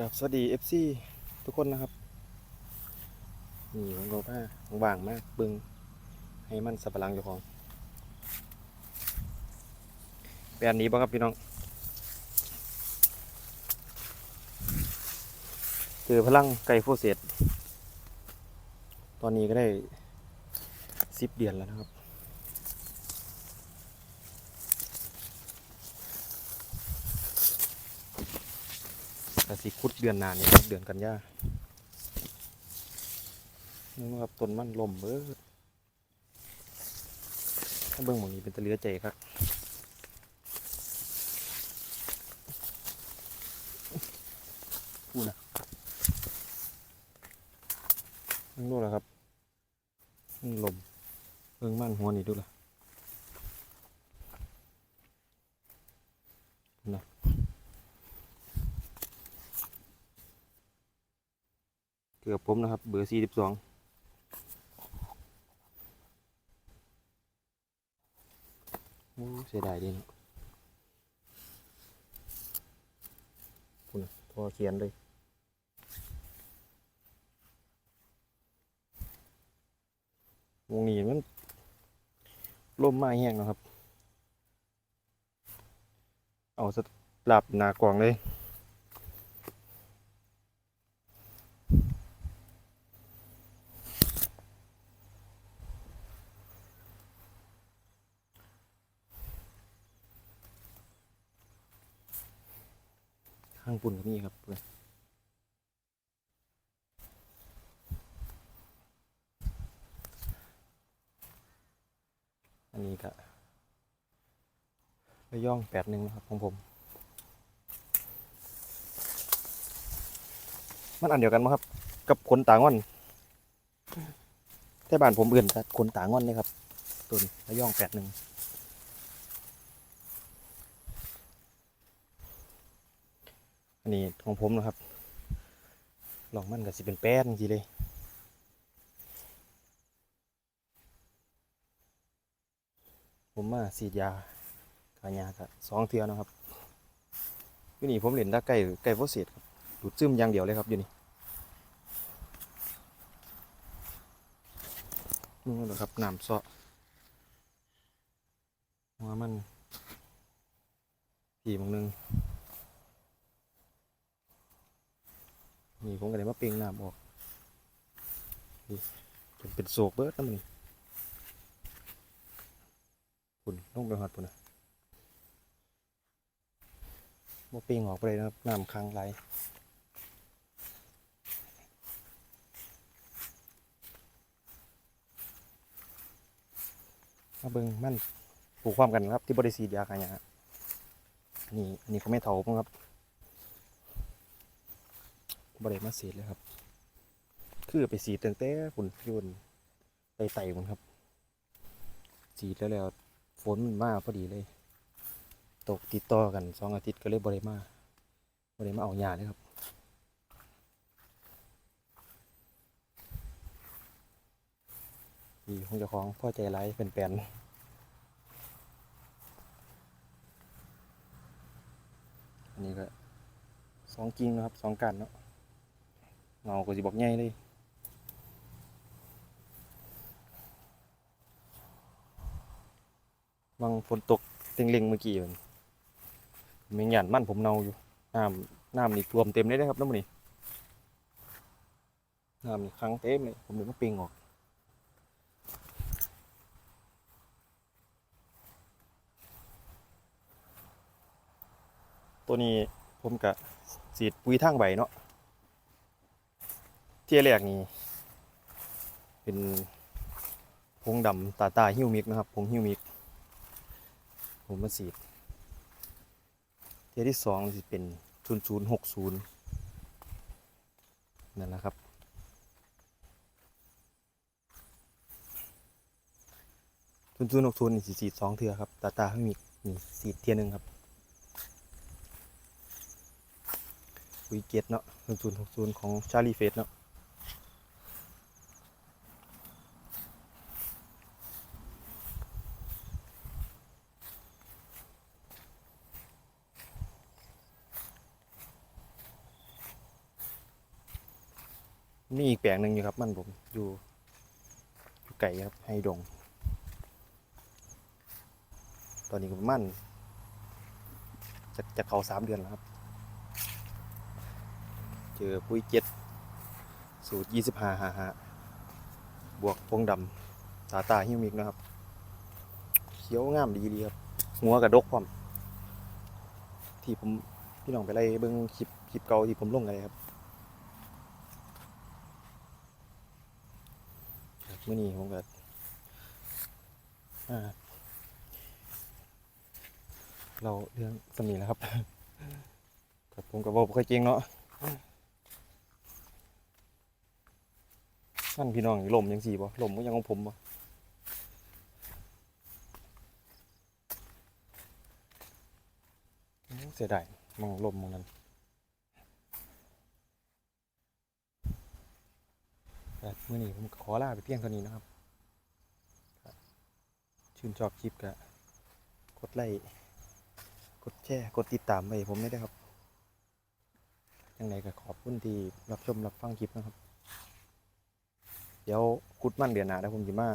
กับสวัสดี FC ทุกคนนะครับ นี่ผมก็ว่าว่างมากเบึง ให้มันสับปะรังอยู่ของแปลนนี้บ่ครับพี่น้อง เจอพลังไก่โฟเซตตอนนี้ก็ได้สิบเดือนแล้วนะครับ แต่สิคุดเดือนหนานนี่ครับเดือนกันยานี่ครับต้นมันลมเบิดถ้าเบิ่งหมองนี้เป็นตะเลือใจครับพูดนะมึงดูแล้วครับมันลมเบิ่งมันหัวนี่ดูละนะ เกือบผมนะครับ เบอร์สี่สิบสองโอ้เสียดายดีนะคุณพอเขียนเลยวงนี้มันล่มไม้แห้งนะครับ เอาสหลับหนากล่องเลย ข้างปุ่นก็มีครับอนอันนี้ก็ระย่องแปดหนึ่งนะครับของผม มันอันเดียวกันไหมครับ กับขนตางอนแต่บ้านผมอื่นแต่ขนตางอนนี่ครับตัวนี้ระย่องแปดหนึ่ง อันนี้ของผมนะครับลองมันก็สิเป็นแป้นจริงเลยผมมาสีดยากายาก็สองเทือนะครับอยู่นี่ผมเล่นตาไก่ไก่โฟเซตครับดูดซึมอย่างเดียวเลยครับอยู่นี่นู่นะครับน้ำเซาะหัวมันผีมงนึง นี่ผมก็เลยมาเปล่งน้ำออกนี่จนเป็นโศกเบิดนะมันปุ่นลงไปหอดปุ่นนะมาเปล่งออกไปเลยนะครับน้ำค้างไหลมาเบิงมันปลูกความกันครับที่บริสีดยากันยาอันนี้อันนี้ก็ไม่เถาผมครับ บริมาสีดเลยครับ คือไปสีดตั้งแต่ฝุ่นโยนไปไต่มันครับ สีดแล้วแล้วฝนมันมาพอดีเลย ตกติดต่อกันสองอาทิตย์ก็เลยบริมาบริมาเอาหญ้าเลยครับดีคงจะคล้าของพ่อใจไร้เป็นแปลนอันนี้ก็สองกิ่งนะครับสองกันเนาะ เงาก็สิบอกใหญ่เลยบางฝนตกเต็งเล็งเมื่อกี้มันมีหยานมั่นผมเนาอยู่น้ำน้ำนี่ท่วมเต็มเลยนะครับน้ำมันนี่น้ำนี่ครั้งเต็มเลยผมเลยมาปิงออกตัวนี้ผมกะสีดปุ๋ยทางใบเนาะ เทียแรกนี่เป็นผงดำตาตาฮิวมิกนะครับผงฮิวมิก ผมมาสีดเทียที่สองสิเป็นศูนย์ศูนย์หกศูนย์นั่นแหละครับ ศูนย์ศูนย์หกศูนย์นี่สีสองเทือครับ ตาตาฮิวมิกนี่สีดเทียหนึ่งครับปุ๋ยเกตเนาะศูนย์ศูนย์หกศูนย์ของชาลีเฟสเนาะ มีอีกแปลงหนึ่งอยู่ครับ มันผมอยู่อยู่ไก่ครับให้ดง ตอนนี้ก็มั่นจะจะเขาสามเดือนแล้วครับ เจอปุ๋ยเจ็ดสูตรยี่สิบห้าห้าห้าบวกพงดำตาตาฮิวมิกนะครับ เขียวงามดีดีครับ หัวกระดกพร้อมที่ผมพี่น้องไปไล่เบิ้งคลิปคลิปเก่าที่ผมลงอะไรครับ มื่อนี้ผมก็อ่าเราเรื่องสมีแล้วครับครับผมกับบอกเคยจริงเนาะนั่นพี่น้องลมยังสี่บ่ลมก็ยังของผมบ่เสียดายมองลมมองนั้นแต่ มื่อนี้ผมขอลาไปเพียงเท่านี้นะครับ ชื่นชอบคลิปก็กดไลค์กดแชร์กดติดตามไปผมไม่ได้วยครับยังไงก็ขอบคุณที่รับชมรับฟังคลิปนะครับ เดี๋ยวคุดมั่นเดือนหน้าแล้วผมจะมา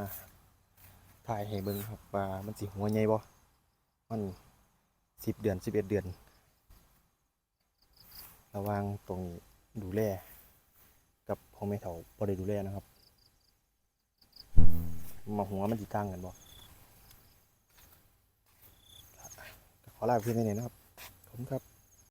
ถ่ายให้เบิ่งครับว่ามันสิหัวใหญ่บ่มันสิบเดือนสิบเอ็ดเดือน ระว่างตรงดูแล กับพ่อแม่เฒ่าบ่ได้ดูแลนะครับ มาหัวมันสิต่างกันบ่ขอลาเพียงแค่นี้นะครับ ขอบคุณครับ